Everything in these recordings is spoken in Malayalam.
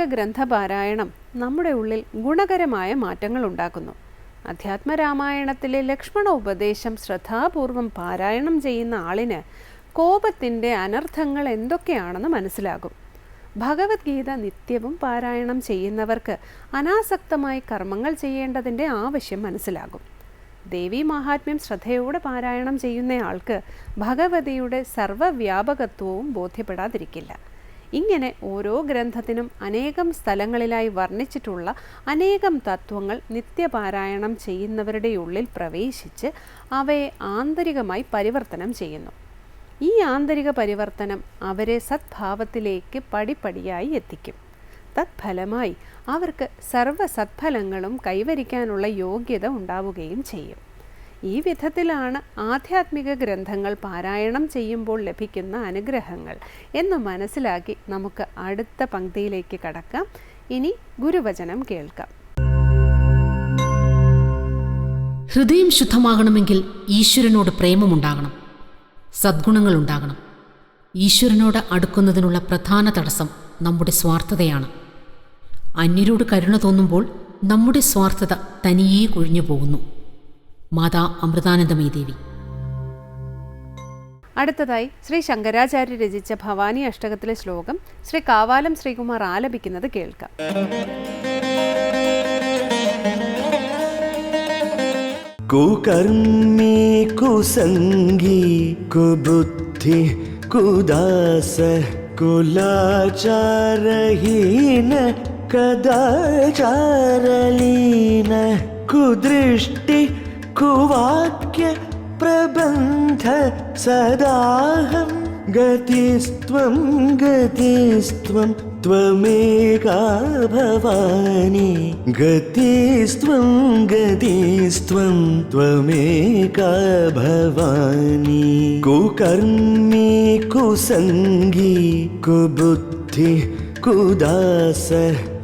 ആധ്യാത്മിക ഗ്രന്ഥപാരായണം നമ്മുടെ ഉള്ളിൽ ഗുണകരമായ മാറ്റങ്ങൾ ഉണ്ടാക്കുന്നു. അധ്യാത്മരാമായണത്തിലെ ലക്ഷ്മണ ഉപദേശം ശ്രദ്ധാപൂർവം പാരായണം ചെയ്യുന്ന ആളിന് കോപത്തിന്റെ അനർത്ഥങ്ങൾ എന്തൊക്കെയാണെന്ന് മനസ്സിലാകും. ഭഗവത്ഗീത നിത്യവും പാരായണം ചെയ്യുന്നവർക്ക് അനാസക്തമായി കർമ്മങ്ങൾ ചെയ്യേണ്ടതിന്റെ ആവശ്യം മനസ്സിലാകും. ദേവി മഹാത്മ്യം ശ്രദ്ധയോടെ പാരായണം ചെയ്യുന്നയാൾക്ക് ഭഗവതിയുടെ സർവവ്യാപകത്വവും ബോധ്യപ്പെടാതിരിക്കില്ല. ഇങ്ങനെ ഓരോ ഗ്രന്ഥത്തിനും അനേകം സ്ഥലങ്ങളിലായി വർണിച്ചിട്ടുള്ള അനേകം തത്വങ്ങൾ നിത്യപാരായണം ചെയ്യുന്നവരുടെ ഉള്ളിൽ പ്രവേശിച്ച് അവയെ ആന്തരികമായി പരിവർത്തനം ചെയ്യുന്നു. ഈ ആന്തരിക പരിവർത്തനം അവരെ സദ്ഭാവത്തിലേക്ക് പടിപടിയായി എത്തിക്കും. തത്ഫലമായി അവർക്ക് സർവ സത്ഫലങ്ങളും കൈവരിക്കാനുള്ള യോഗ്യത ഉണ്ടാവുകയും ചെയ്യും. ഈ വിധത്തിലാണ് ആധ്യാത്മിക ഗ്രന്ഥങ്ങൾ പാരായണം ചെയ്യുമ്പോൾ ലഭിക്കുന്ന അനുഗ്രഹങ്ങൾ എന്ന് മനസ്സിലാക്കി നമുക്ക് അടുത്ത പങ്ക്തിയിലേക്ക് കടക്കാം. ഇനി ഗുരുവചനം കേൾക്കാം. ഹൃദയം ശുദ്ധമാകണമെങ്കിൽ ഈശ്വരനോട് പ്രേമമുണ്ടാകണം. സദ്ഗുണങ്ങൾ ഉണ്ടാകണം. ഈശ്വരനോട് അടുക്കുന്നതിനുള്ള പ്രധാന തടസ്സം നമ്മുടെ സ്വാർത്ഥതയാണ്. അന്യരോട് കരുണ തോന്നുമ്പോൾ നമ്മുടെ സ്വാർത്ഥത തനിയേ കൊഴിഞ്ഞു പോകുന്നു മാതാ അമൃതാനന്ദമയി ദേവി. അടുത്തതായി ശ്രീ ശങ്കരാചാര്യ രചിച്ച ഭവാനി അഷ്ടകത്തിലെ ശ്ലോകം ശ്രീ കാവാലം ശ്രീകുമാർ ആലപിക്കുന്നത് കേൾക്കാം. കുകർമ്മീ കുസംഗി കുബുദ്ധി കുദാസ കുലാചാരഹീന കദാചാരലീന കുദൃഷ്ടി कुवाक्य प्रबन्ध सदाहं गतिस्त्वं गतिस्त्वं त्वमेका भवानी। गतिस्त्वं गतिस्त्वं त्वमेका भवानी। कुकर्मी कुसङ्गी कुबुद्धि, कुदास,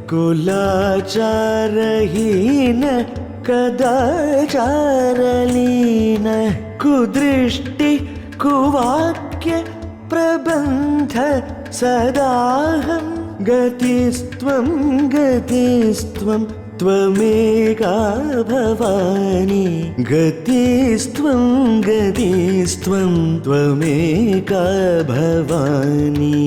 कुलाचारहीन कदाचारलीन कुदृष्टि कुवाक्य प्रबन्ध सदाहं गतिस्त्वं गतिस्त्वं त्वमेका भवानी गतिस्त्वं गतिस्त्वं त्वमेका भवानी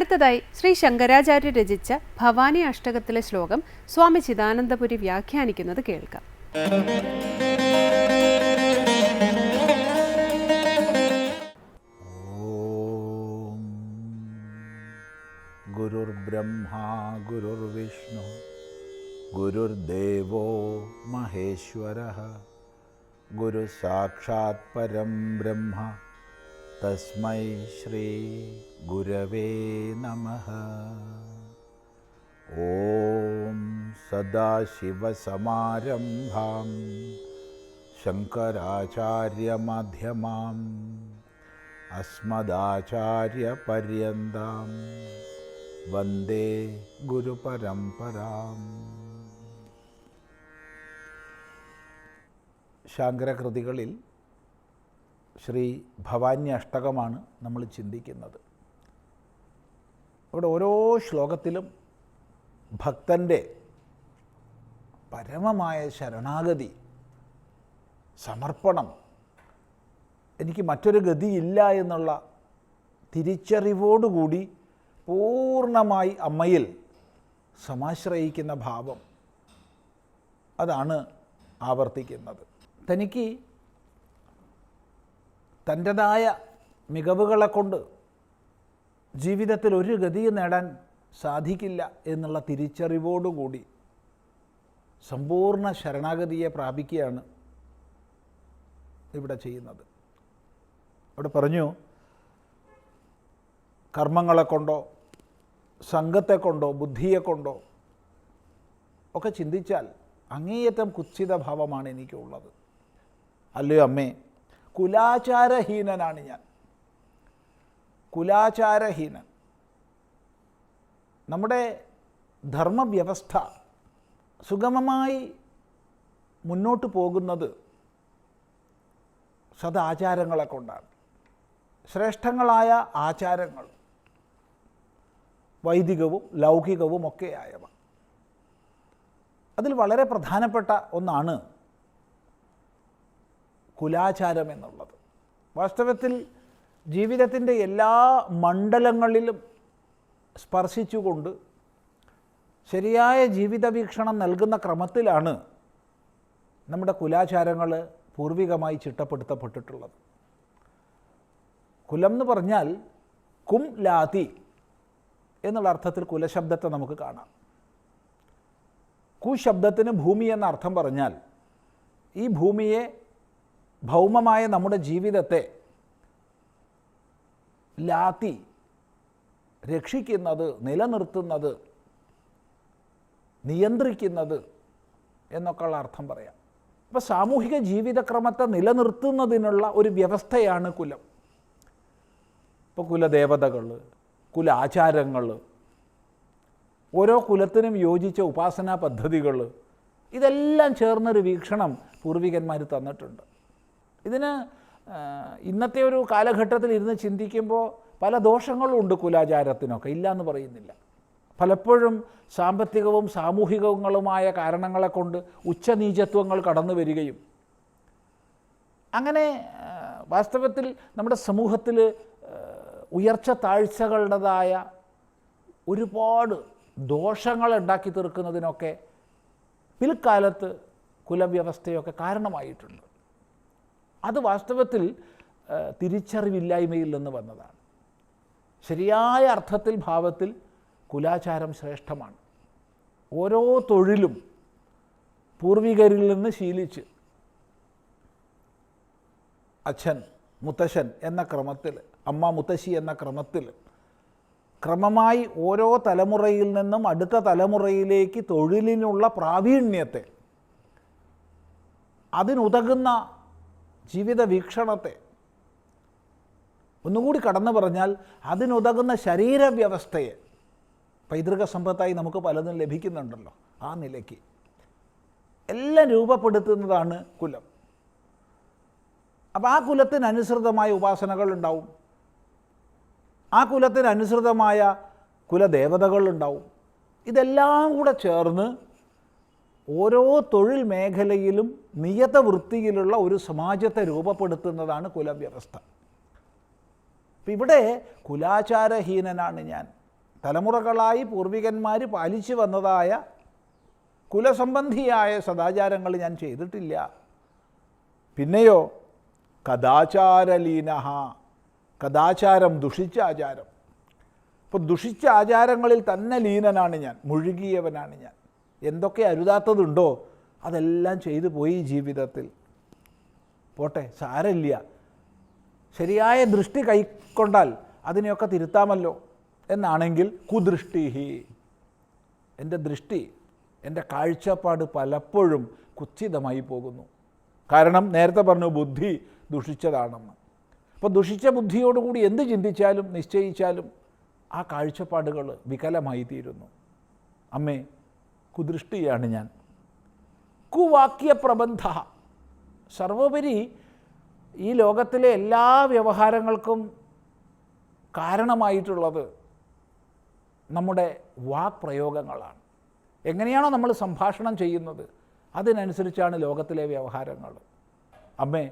അടുത്തതായി ശ്രീ ശങ്കരാചാര്യ രചിച്ച ഭവാനി അഷ്ടകത്തിലെ ശ്ലോകം സ്വാമി ചിദാനന്ദപുരി വ്യാഖ്യാനിക്കുന്നത് കേൾക്കാം. ഗുരുർബ്രഹ്മാ ഗുരുർവിഷ്ണു ഗുരുർദേവോ മഹേശ്വര ഗുരു സാക്ഷാത് പരം ബ്രഹ്മ. തസ്മൈ ശ്രീ ഗുരവേ നമ ഓം സദാശിവസമാരംഭാം ശങ്കരാചാര്യമധ്യമാം അസ്മദാചാര്യപര്യന്താം വന്ദേ ഗുരുപരംപരാം ശാങ്കരകൃതികളിൽ ശ്രീ ഭവാന്യ അഷ്ടകമാണ് നമ്മൾ ചിന്തിക്കുന്നത്. അവിടെ ഓരോ ശ്ലോകത്തിലും ഭക്തന്റെ പരമമായ ശരണാഗതി സമർപ്പണം എനിക്ക് മറ്റൊരു ഗതിയില്ല എന്നുള്ള തിരിച്ചറിവോടുകൂടി പൂർണമായി അമ്മയിൽ സമാശ്രയിക്കുന്ന ഭാവം അതാണ് ആവർത്തിക്കുന്നത്. തനിക്ക് തന്റെതായ മികവുകളെ കൊണ്ട് ജീവിതത്തിൽ ഒരു ഗതിയും നേടാൻ സാധിക്കില്ല എന്നുള്ള തിരിച്ചറിവോടുകൂടി സമ്പൂർണ ശരണാഗതിയെ പ്രാപിക്കുകയാണ് ഇവിടെ ചെയ്യുന്നത്. അവിടെ പറഞ്ഞു കർമ്മങ്ങളെ കൊണ്ടോ സംഘത്തെ കൊണ്ടോ ബുദ്ധിയെ കൊണ്ടോ ഒക്കെ ചിന്തിച്ചാൽ അങ്ങേയറ്റം കുത്സിത ഭാവമാണ് എനിക്കുള്ളത്. അല്ലയോ അമ്മേ? കുലാചാരഹീനനാണ് ഞാൻ. കുലാചാരഹീനൻ. നമ്മുടെ ധർമ്മവ്യവസ്ഥ സുഗമമായി മുന്നോട്ട് പോകുന്നത് സദാചാരങ്ങളെ കൊണ്ടാണ്. ശ്രേഷ്ഠങ്ങളായ ആചാരങ്ങൾ വൈദികവും ലൗകികവും ഒക്കെയായവ അതിൽ വളരെ പ്രധാനപ്പെട്ട ഒന്നാണ് കുലാചാരം എന്നുള്ളത്. വാസ്തവത്തിൽ ജീവിതത്തിന്റെ എല്ലാ മണ്ഡലങ്ങളിലും സ്പർശിച്ചുകൊണ്ട് ശരിയായ ജീവിത വീക്ഷണം നൽകുന്ന ക്രമത്തിലാണ് നമ്മുടെ കുലാചാരങ്ങൾ പൂർവികമായി ചിട്ടപ്പെടുത്തപ്പെട്ടിട്ടുള്ളത്. കുലം എന്ന് പറഞ്ഞാൽ കും ലാതി എന്നുള്ള അർത്ഥത്തിൽ കുലശബ്ദത്തെ നമുക്ക് കാണാം. കുശബ്ദത്തിന് ഭൂമി എന്ന അർത്ഥം പറഞ്ഞാൽ ഈ ഭൂമിയെ ഭൗമമായ നമ്മുടെ ജീവിതത്തെ ലാത്തി രക്ഷിക്കുന്നത് നിലനിർത്തുന്നത് നിയന്ത്രിക്കുന്നത് എന്നൊക്കെയുള്ള അർത്ഥം പറയാം. അപ്പോൾ സാമൂഹിക ജീവിതക്രമത്തെ നിലനിർത്തുന്നതിനുള്ള ഒരു വ്യവസ്ഥയാണ് കുലം. ഇപ്പോൾ കുലദേവതകൾ കുലാചാരങ്ങൾ ഓരോ കുലത്തിനും യോജിച്ച ഉപാസനാ പദ്ധതികൾ ഇതെല്ലാം ചേർന്നൊരു വീക്ഷണം പൂർവികന്മാർ തന്നിട്ടുണ്ട്. ഇതിന് ഇന്നത്തെ ഒരു കാലഘട്ടത്തിൽ ഇരുന്ന് ചിന്തിക്കുമ്പോൾ പല ദോഷങ്ങളും ഉണ്ട് കുലാചാരത്തിനൊക്കെ. ഇല്ല എന്ന് പറയുന്നില്ല. പലപ്പോഴും സാമ്പത്തികവും സാമൂഹികങ്ങളുമായ കാരണങ്ങളെ കൊണ്ട് ഉച്ചനീചത്വങ്ങൾ കടന്നു വരികയും. അങ്ങനെ വാസ്തവത്തിൽ നമ്മുടെ സമൂഹത്തിൽ ഉയർച്ച താഴ്ചകളുടേതായ ഒരുപാട് ദോഷങ്ങൾ ഉണ്ടാക്കി തീർക്കുന്നതിനൊക്കെ പിൽക്കാലത്ത് കുലവ്യവസ്ഥയൊക്കെ കാരണമായിട്ടുണ്ട്. അത് വാസ്തവത്തിൽ തിരിച്ചറിവില്ലായ്മയിൽ നിന്ന് വന്നതാണ്. ശരിയായ അർത്ഥത്തിൽ ഭാവത്തിൽ കുലാചാരം ശ്രേഷ്ഠമാണ്. ഓരോ തൊഴിലും പൂർവികരിൽ നിന്ന് ശീലിച്ച് അച്ഛൻ മുത്തശ്ശൻ എന്ന ക്രമത്തിൽ അമ്മ മുത്തശ്ശി എന്ന ക്രമത്തിൽ ക്രമമായി ഓരോ തലമുറയിൽ നിന്നും അടുത്ത തലമുറയിലേക്ക് തൊഴിലിനുള്ള പ്രാവീണ്യത്തെ അതിനുതകുന്ന ജീവിത വീക്ഷണത്തെ ഒന്നുകൂടി കടന്നു പറഞ്ഞാൽ അതിനുതകുന്ന ശരീരവ്യവസ്ഥയെ പൈതൃക സമ്പത്തായി നമുക്ക് പലതും ലഭിക്കുന്നുണ്ടല്ലോ ആ നിലയ്ക്ക്. എല്ലാം രൂപപ്പെടുത്തുന്നതാണ് കുലം. അപ്പോൾ ആ കുലത്തിനനുസൃതമായ ഉപാസനകൾ ഉണ്ടാവും. ആ കുലത്തിനനുസൃതമായ കുലദേവതകളുണ്ടാവും ഇതെല്ലാം കൂടെ ചേർന്ന് ഓരോ തൊഴിൽ മേഖലയിലും നിയത വൃത്തിയിലുള്ള ഒരു സമാജത്തെ രൂപപ്പെടുത്തുന്നതാണ് കുലവ്യവസ്ഥ. അപ്പം ഇവിടെ കുലാചാരഹീനനാണ് ഞാൻ. തലമുറകളായി പൂർവികന്മാർ പാലിച്ചു വന്നതായ കുലസംബന്ധിയായ സദാചാരങ്ങൾ ഞാൻ ചെയ്തിട്ടില്ല. പിന്നെയോ കഥാചാരലീന കഥാചാരം ദുഷിച്ച ആചാരം. അപ്പോൾ ദുഷിച്ച ആചാരങ്ങളിൽ തന്നെ ലീനനാണ് ഞാൻ മുഴുകിയവനാണ് ഞാൻ. എന്തൊക്കെ അരുതാത്തതുണ്ടോ അതെല്ലാം ചെയ്തു പോയി ജീവിതത്തിൽ. പോട്ടെ സാരമില്ല. ശരിയായ ദൃഷ്ടി കൈക്കൊണ്ടാൽ അതിനെയൊക്കെ തിരുത്താമല്ലോ എന്നാണെങ്കിൽ കുദൃഷ്ടിഹി. എന്റെ ദൃഷ്ടി എന്റെ കാഴ്ചപ്പാട് പലപ്പോഴും കുത്സിതമായി പോകുന്നു. കാരണം നേരത്തെ പറഞ്ഞു ബുദ്ധി ദുഷിച്ചതാണെന്ന്. അപ്പോൾ ദുഷിച്ച ബുദ്ധിയോടുകൂടി എന്ത് ചിന്തിച്ചാലും നിശ്ചയിച്ചാലും ആ കാഴ്ചപ്പാടുകൾ വികലമായി തീരുന്നു. അമ്മേ കുദൃഷ്ടിയാണ് ഞാൻ. കുവാക്യ പ്രബന്ധ സർവോപരി ഈ ലോകത്തിലെ എല്ലാ വ്യവഹാരങ്ങൾക്കും കാരണമായിട്ടുള്ളത് നമ്മുടെ വാക്പ്രയോഗങ്ങളാണ്. എങ്ങനെയാണോ നമ്മൾ സംഭാഷണം ചെയ്യുന്നത് അതിനനുസരിച്ചാണ് ലോകത്തിലെ വ്യവഹാരങ്ങൾ. അമ്മേ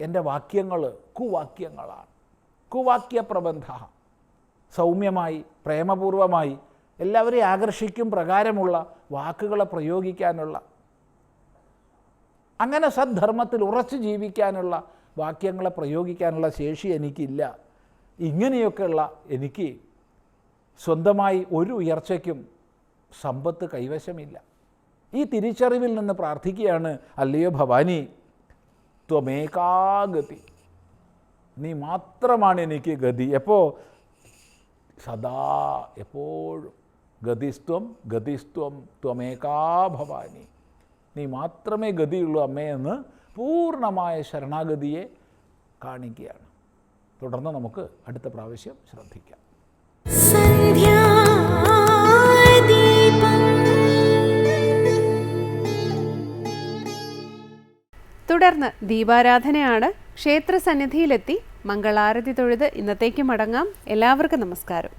എന്റെ വാക്യങ്ങൾ കുവാക്യങ്ങളാണ്. കുവാക്യ പ്രബന്ധ സൗമ്യമായി പ്രേമപൂർവമായി എല്ലാവരെയും ആകർഷിക്കും പ്രകാരമുള്ള വാക്കുകളെ പ്രയോഗിക്കാനുള്ള അങ്ങനെ സദ്ധർമ്മത്തിൽ ഉറച്ചു ജീവിക്കാനുള്ള വാക്യങ്ങളെ പ്രയോഗിക്കാനുള്ള ശേഷി എനിക്കില്ല. ഇങ്ങനെയൊക്കെയുള്ള എനിക്ക് സ്വന്തമായി ഒരു ഉയർച്ചയ്ക്കും സമ്പത്ത് കൈവശമില്ല. ഈ തിരിച്ചറിവിൽ നിന്ന് പ്രാർത്ഥിക്കുകയാണ് അല്ലയോ ഭവാനി ത്വമേകാഗതി. നീ മാത്രമാണ് എനിക്ക് ഗതി. എപ്പോൾ സദാ എപ്പോഴും. ഗതിസ്ത്വം ഗതിസ്ത്വം ത്വമേകാ ഭവാനി. നീ മാത്രമേ ഗതിയുള്ളൂ അമ്മയെന്ന് പൂർണമായ ശരണാഗതിയെ കാണിക്കുകയാണ്. തുടർന്ന് നമുക്ക് അടുത്ത പ്രാവശ്യം ശ്രദ്ധിക്കാം. തുടർന്ന് ദീപാരാധനയാണ് ക്ഷേത്ര സന്നിധിയിലെത്തി മംഗളാരതി തൊഴുത് ഇന്നത്തേക്ക് മടങ്ങാം. എല്ലാവർക്കും നമസ്കാരം.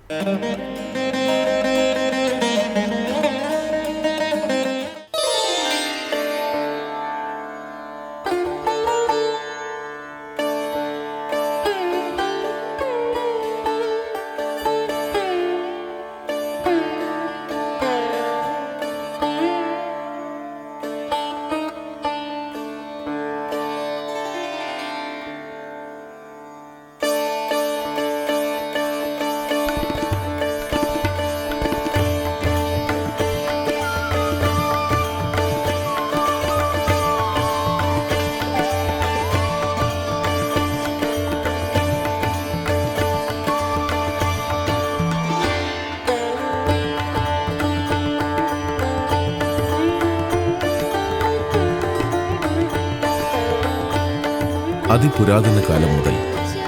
അതിപുരാതന കാലം മുതൽ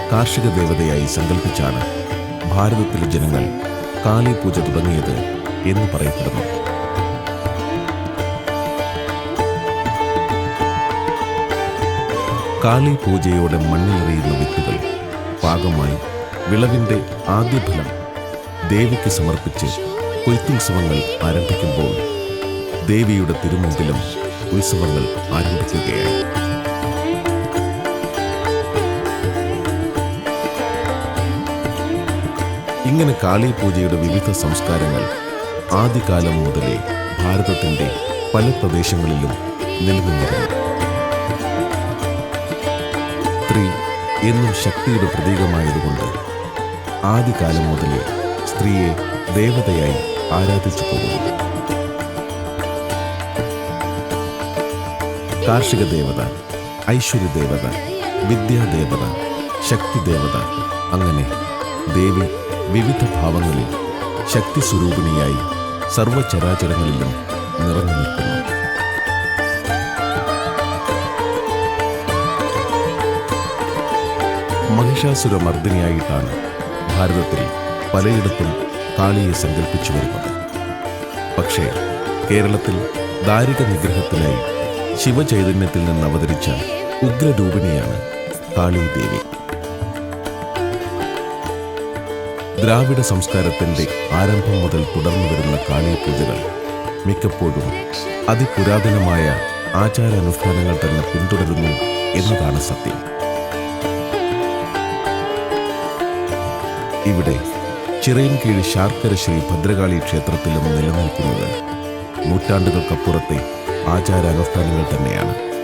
കാർഷിക ദേവതയായി സങ്കല്പിച്ചാണ് ഭാരതത്തിലെ ജനങ്ങൾ കാളി പൂജ തുടങ്ങിയത് എന്ന് പറയപ്പെടുന്നു. കാളി പൂജയോടെ മണ്ണിലെറിയുന്ന വിത്തുകൾ പാകമായി വിളവിന്റെ ആദ്യഫലം ദേവിക്ക് സമർപ്പിച്ച് കൊയ്ത്തുത്സവങ്ങൾ ആരംഭിക്കുമ്പോൾ ദേവിയുടെ തിരുമുമ്പിലും ഉത്സവങ്ങൾ ആരംഭിക്കുകയായി. ഇങ്ങനെ കാളി പൂജയുടെ വിവിധ സംസ്കാരങ്ങൾ ആദ്യകാലം മുതലേ ഭാരതത്തിന്റെ പല പ്രദേശങ്ങളിലും നിലനിന്നിരുന്നു. സ്ത്രീ എന്നും ശക്തിയുടെ പ്രതീകമായതുകൊണ്ട് ആദ്യകാലം മുതലേ സ്ത്രീയെ ദേവതയായി ആരാധിച്ചു പോകുന്നു. കാർഷിക ദേവത ഐശ്വര്യ ദേവത വിദ്യാദേവത ശക്തി ദേവത അങ്ങനെ ദേവി വിവിധ ഭാവങ്ങളിൽ ശക്തി സ്വരൂപിണിയായി സർവചരാചരങ്ങളിലും നിറഞ്ഞു നിൽക്കുന്നു. മഹിഷാസുരമർദ്ദിനിയായിട്ടാണ് ഭാരതത്തിൽ പലയിടത്തും കാളിയെ സങ്കല്പിച്ചു വരുന്നത്. പക്ഷേ കേരളത്തിൽ ദാരിക നിഗ്രഹത്തിനായി ശിവചൈതന്യത്തിൽ നിന്ന് അവതരിച്ച ഉഗ്രരൂപിണിയാണ് കാളി ദേവി ദ്രാവിഡ സംസ്കാരത്തിന്റെ ആരംഭം മുതൽ തുടർന്നു വരുന്ന കാളിപൂജകൾ മിക്കപ്പോഴും അതിപുരാതനമായ ആചാരാനുഷ്ഠാനങ്ങൾ തന്നെ പിന്തുടരുന്നു എന്നതാണ് സത്യം. ഇവിടെ ചിറയൻകീഴ് ശാർക്കര ശ്രീ ഭദ്രകാളി ക്ഷേത്രത്തിലും നിലനിൽക്കുന്നത് നൂറ്റാണ്ടുകൾക്കപ്പുറത്തെ ആചാരാനുഷ്ഠാനങ്ങൾ തന്നെയാണ്.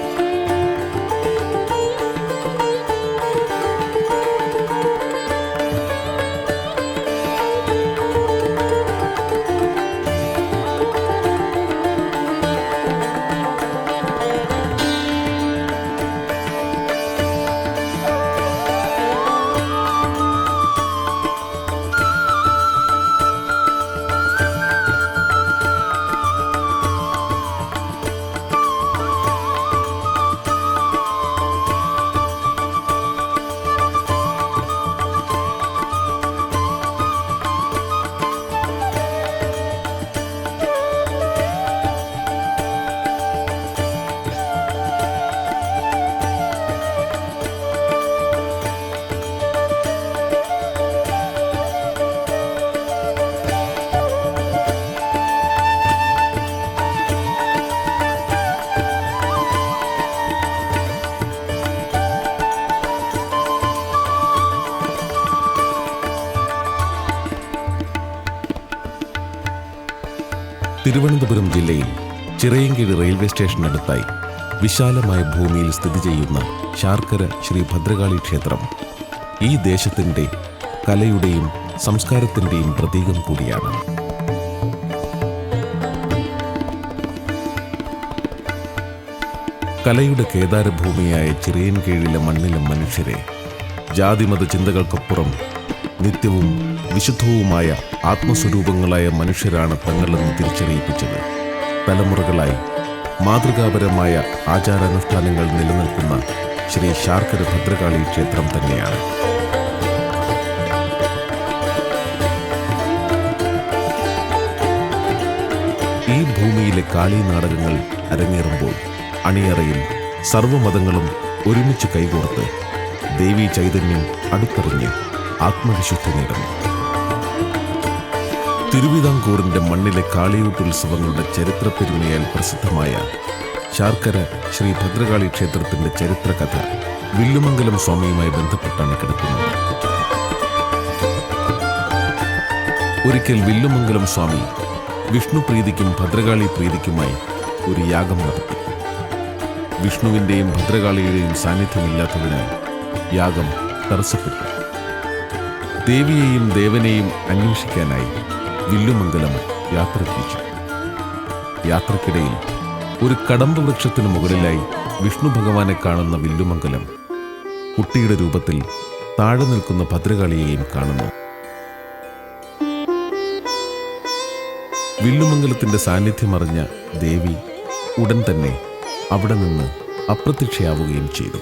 തിരുവനന്തപുരം ജില്ലയിൽ ചിറയൻകീഴ് റെയിൽവേ സ്റ്റേഷനടുത്തായി വിശാലമായ ഭൂമിയിൽ സ്ഥിതി ചെയ്യുന്ന ശാർക്കര ശ്രീ ഭദ്രകാളി ക്ഷേത്രം ഈ ദേശത്തിന്റെ കലയുടെയും സംസ്കാരത്തിന്റെയും പ്രതീകം കൂടിയാണ്. കലയുടെ കേദാരഭൂമിയായ ചിറയൻകീഴിലെ മണ്ണിലെ മനുഷ്യരെ ജാതിമത ചിന്തകൾക്കപ്പുറം നിത്യവും വിശുദ്ധവുമായ ആത്മസ്വരൂപങ്ങളായ മനുഷ്യരാണ് തങ്ങളെന്ന് തിരിച്ചറിയിപ്പിച്ചത്. തലമുറകളായി മാതൃകാപരമായ ആചാരാനുഷ്ഠാനങ്ങൾ നിലനിൽക്കുന്ന ശ്രീ ശാർക്കര ഭദ്രകാളി ക്ഷേത്രം തന്നെയാണ്. ഈ ഭൂമിയിലെ കാളി നാടകങ്ങൾ അരങ്ങേറുമ്പോൾ അണിയറയിൽ സർവമതങ്ങളും ഒരുമിച്ച് കൈകോർത്ത് ദേവി ചൈതന്യം അടുത്തറിഞ്ഞ് ആത്മവിശുദ്ധി നേടുന്നു. തിരുവിതാംകൂറിന്റെ മണ്ണിലെ കാളിയൂട്ടുത്സവങ്ങളുടെ ചരിത്രപ്പെരുമയാൽ പ്രസിദ്ധമായ ശാർക്കര ശ്രീ ഭദ്രകാളി ക്ഷേത്രത്തിന്റെ ചരിത്രകഥ വില്ലുമംഗലം സ്വാമിയുമായി ബന്ധപ്പെട്ടാണ് കിടക്കുന്നത്. ഒരിക്കൽ വില്ലുമംഗലം സ്വാമി വിഷ്ണു പ്രീതിക്കും ഭദ്രകാളി പ്രീതിക്കുമായി ഒരു യാഗം നടത്തി. വിഷ്ണുവിന്റെയും ഭദ്രകാളിയുടെയും സാന്നിധ്യമില്ലാത്തതിനാൽ യാഗം തടസ്സപ്പെട്ടു. ദേവിയെയും ദേവനെയും അന്വേഷിക്കാനായി വില്ലുമംഗലം യാത്ര തിരിച്ചു. യാത്രക്കിടയിൽ ഒരു കടമ്പ വൃക്ഷത്തിന് മുകളിലായി വിഷ്ണു ഭഗവാനെ കാണുന്ന വില്ലുമംഗലം കുട്ടിയുടെ രൂപത്തിൽ താഴെ നിൽക്കുന്ന ഭദ്രകാളിയെയും കാണുന്നു. വില്ലുമംഗലത്തിന്റെ സാന്നിധ്യമറിഞ്ഞ ദേവി ഉടൻ തന്നെ അവിടെ നിന്ന് അപ്രത്യക്ഷയാവുകയും ചെയ്തു.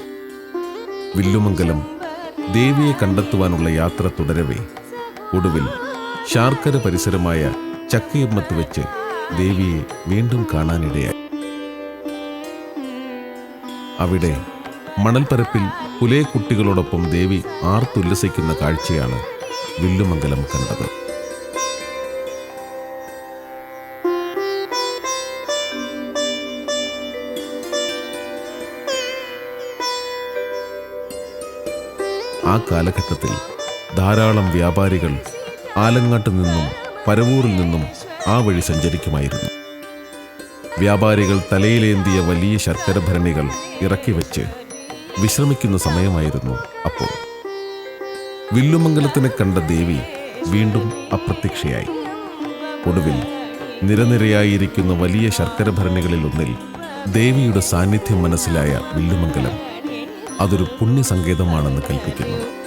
വില്ലുമംഗലം ദേവിയെ കണ്ടെത്തുവാനുള്ള യാത്ര തുടരവേ ഒടുവിൽ ശാർക്കര പരിസരമായ ചക്കയമ്മത്ത് വെച്ച് ദേവിയെ വീണ്ടും കാണാനിടയായി. അവിടെ മണൽപ്പരപ്പിൽ പുലേ കുട്ടികളോടൊപ്പം ദേവി ആർത്തുല്ലസിക്കുന്ന കാഴ്ചയാണ് വില്ലുമംഗലം കണ്ടത്. ആ കാലഘട്ടത്തിൽ ധാരാളം വ്യാപാരികൾ ആലങ്ങാട്ട് നിന്നും പരവൂരിൽ നിന്നും ആ വഴി സഞ്ചരിക്കുമായിരുന്നു. വ്യാപാരികൾ തലയിലേന്തിയ വലിയ ശർക്കര ഭരണികൾ ഇറക്കി വെച്ച് വിശ്രമിക്കുന്ന സമയമായിരുന്നു അപ്പോൾ. വില്ലുമംഗലത്തിനെ കണ്ട ദേവി വീണ്ടും അപ്രത്യക്ഷയായി. ഒടുവിൽ നിരനിരയായിരിക്കുന്ന വലിയ ശർക്കര ഭരണികളിൽ ഒന്നിൽ ദേവിയുടെ സാന്നിധ്യം മനസ്സിലായ വില്ലുമംഗലം അതൊരു പുണ്യസങ്കേതമാണെന്ന് കൽപ്പിക്കുന്നു.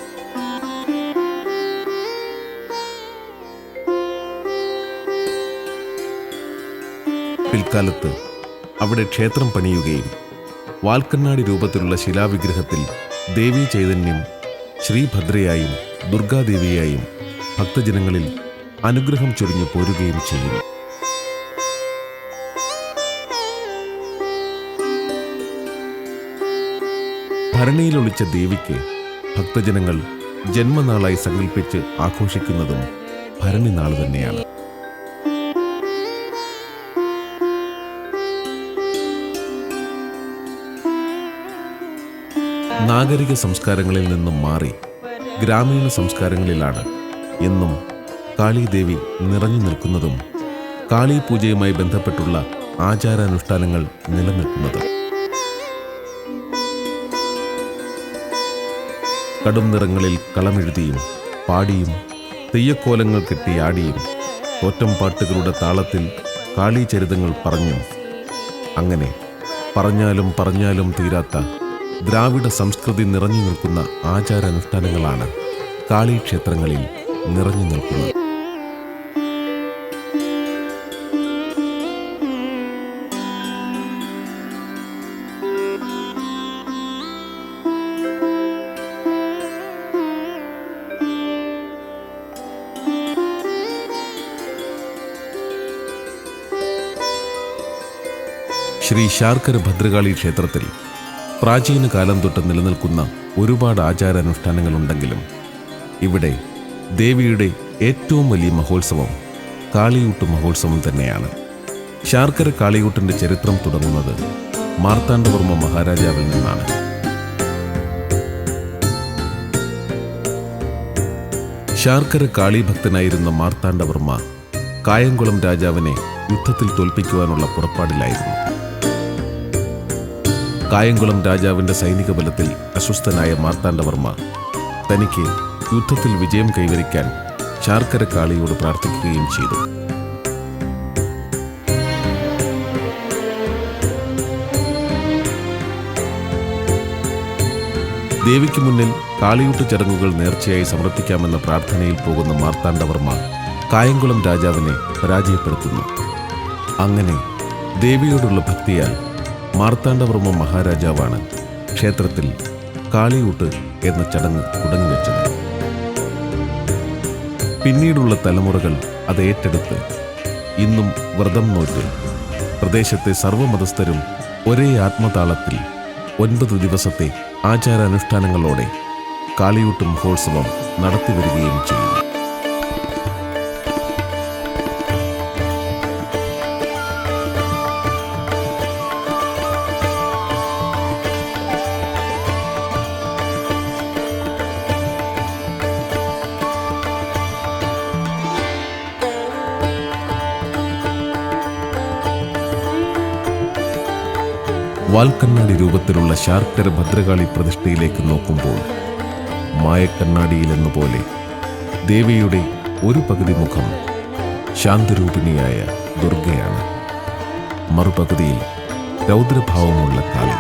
പിൽക്കാലത്ത് അവിടെ ക്ഷേത്രം പണിയുകയും വാൽക്കണ്ണാടി രൂപത്തിലുള്ള ശിലാവിഗ്രഹത്തിൽ ദേവി ചൈതന്യം ശ്രീഭദ്രയായും ദുർഗാദേവിയായും ഭക്തജനങ്ങളിൽ അനുഗ്രഹം ചൊരിഞ്ഞു പോരുകയും ചെയ്യുന്നു ഭരണിയിലൊളിച്ച ദേവിക്ക് ഭക്തജനങ്ങൾ ജന്മനാളായി സങ്കല്പിച്ച് ആഘോഷിക്കുന്നതും ഭരണി നാൾ തന്നെയാണ്. നാഗരിക സംസ്കാരങ്ങളിൽ നിന്നും മാറി ഗ്രാമീണ സംസ്കാരങ്ങളിലാണ് എന്നും കാളിദേവി നിറഞ്ഞു നിൽക്കുന്നതും കാളി പൂജയുമായി ബന്ധപ്പെട്ടുള്ള ആചാരാനുഷ്ഠാനങ്ങൾ നിലനിൽക്കുന്നതും. കടും നിറങ്ങളിൽ കളമെഴുതിയും പാടിയും തെയ്യക്കോലങ്ങൾ കെട്ടിയാടിയും ഒറ്റം പാട്ടുകളുടെ താളത്തിൽ കാളീചരിതങ്ങൾ പറഞ്ഞും അങ്ങനെ പറഞ്ഞാലും പറഞ്ഞാലും തീരാത്ത ദ്രാവിഡ സംസ്കൃതി നിറഞ്ഞു നിൽക്കുന്ന ആചാരാനുഷ്ഠാനങ്ങളാണ് കാളി ക്ഷേത്രങ്ങളിൽ നിറഞ്ഞു നിൽക്കുന്നത്. ശ്രീ ശാർക്കര ഭദ്രകാളി ക്ഷേത്രത്തിൽ പ്രാചീന കാലം തൊട്ട് നിലനിൽക്കുന്ന ഒരുപാട് ആചാരാനുഷ്ഠാനങ്ങളുണ്ടെങ്കിലും ഇവിടെ ദേവിയുടെ ഏറ്റവും വലിയ മഹോത്സവം കാളിയൂട്ട് മഹോത്സവം തന്നെയാണ്. ശാർക്കര കാളിയൂട്ടിന്റെ ചരിത്രം തുടങ്ങുന്നത് മാർത്താണ്ഡവർമ്മ മഹാരാജാവിൽ നിന്നാണ്. ശാർക്കര കാളി ഭക്തനായിരുന്ന മാർത്താണ്ഡവർമ്മ കായംകുളം രാജാവിനെ യുദ്ധത്തിൽ തോൽപ്പിക്കുവാനുള്ള പുറപ്പാടിലായിരുന്നു. കായംകുളം രാജാവിന്റെ സൈനിക ബലത്തിൽ അസ്വസ്ഥനായ മാർത്താണ്ഡവർമ്മ തനിക്ക് യുദ്ധത്തിൽ വിജയം കൈവരിക്കാൻ ചാർക്കര കാളിയോട് പ്രാർത്ഥിക്കുകയും ചെയ്തു. ദേവിക്ക് മുന്നിൽ കാളിയൂട്ട് ചടങ്ങുകൾ നേർച്ചയായി സമർപ്പിക്കാമെന്ന പ്രാർത്ഥനയിൽ പോകുന്ന മാർത്താണ്ഡവർമ്മ കായംകുളം രാജാവിനെ പരാജയപ്പെടുത്തുന്നു. അങ്ങനെ ദേവിയോടുള്ള ഭക്തിയാൽ മാർത്താണ്ഡവർമ്മ മഹാരാജാവാണ് ക്ഷേത്രത്തിൽ കാളിയൂട്ട് എന്ന ചടങ്ങ് തുടങ്ങിവെച്ചത്. പിന്നീടുള്ള തലമുറകൾ അത് ഏറ്റെടുത്ത് ഇന്നും വ്രതം നോറ്റ് പ്രദേശത്തെ സർവമതസ്ഥരും ഒരേ ആത്മതാളത്തിൽ ഒൻപത് ദിവസത്തെ ആചാരാനുഷ്ഠാനങ്ങളോടെ കാളിയൂട്ട് മഹോത്സവം നടത്തിവരികയും ചെയ്യുന്നു വാൽക്കണ്ണാടി രൂപത്തിലുള്ള ശാർക്കര ഭദ്രകാളി പ്രതിഷ്ഠയിലേക്ക് നോക്കുമ്പോൾ മായക്കണ്ണാടിയിലെന്ന പോലെ ദേവിയുടെ ഒരു പകുതി മുഖം ശാന്തരൂപിണിയായ ദുർഗയാണ്. മറുപകുതിയിൽ രൗദ്രഭാവമുള്ള കാളി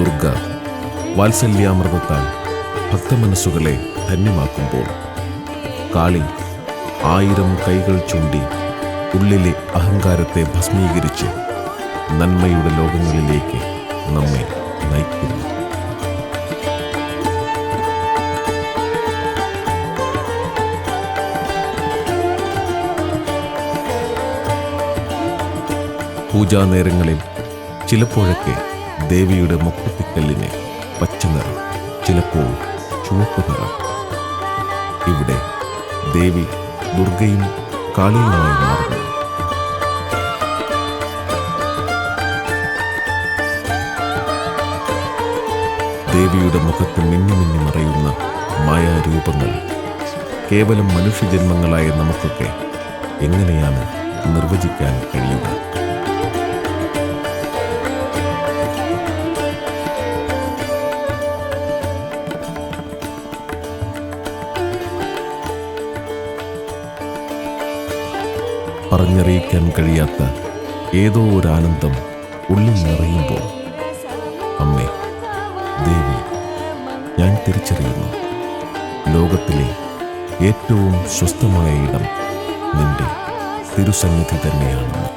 ദുർഗ വാത്സല്യാമൃതത്താൽ ഭക്തമനസ്സുകളെ ധന്യമാക്കുമ്പോൾ കാളി ആയിരം കൈകൾ ചൂണ്ടി ഉള്ളിലെ അഹങ്കാരത്തെ ഭസ്മീകരിച്ച് നന്മയുടെ ലോകങ്ങളിലേക്ക് നമ്മെ നയിക്കുന്നു. പൂജാനേരങ്ങളിൽ ചിലപ്പോഴൊക്കെ ദേവിയുടെ മുക്കുത്തിക്കല്ലിന് പച്ച നിറം ചിലപ്പോൾ ചുവപ്പ് നിറം. ഇവിടെ ദേവി ദുർഗയും കാളിയുമായി മാറുന്നു. ദേവിയുടെ മുഖത്ത് മിന്നി മിന്നി മറയുന്ന മായാരൂപങ്ങൾ കേവലം മനുഷ്യജന്മങ്ങളായ നമുക്കൊക്കെ എങ്ങനെയാണ് നിർവചിക്കാൻ കഴിയുക? പറഞ്ഞറിയിക്കാൻ കഴിയാത്ത ഏതോ ഒരു ആനന്ദം ഉള്ളിൽ നിറയുമ്പോൾ. അമ്മേ ദേവി ഞാൻ തിരിച്ചറിയുന്നു. ലോകത്തിലെ ഏറ്റവും സ്വസ്ഥമായ ഇടം നിന്റെ തിരുസന്നിധി തന്നെയാണെന്ന്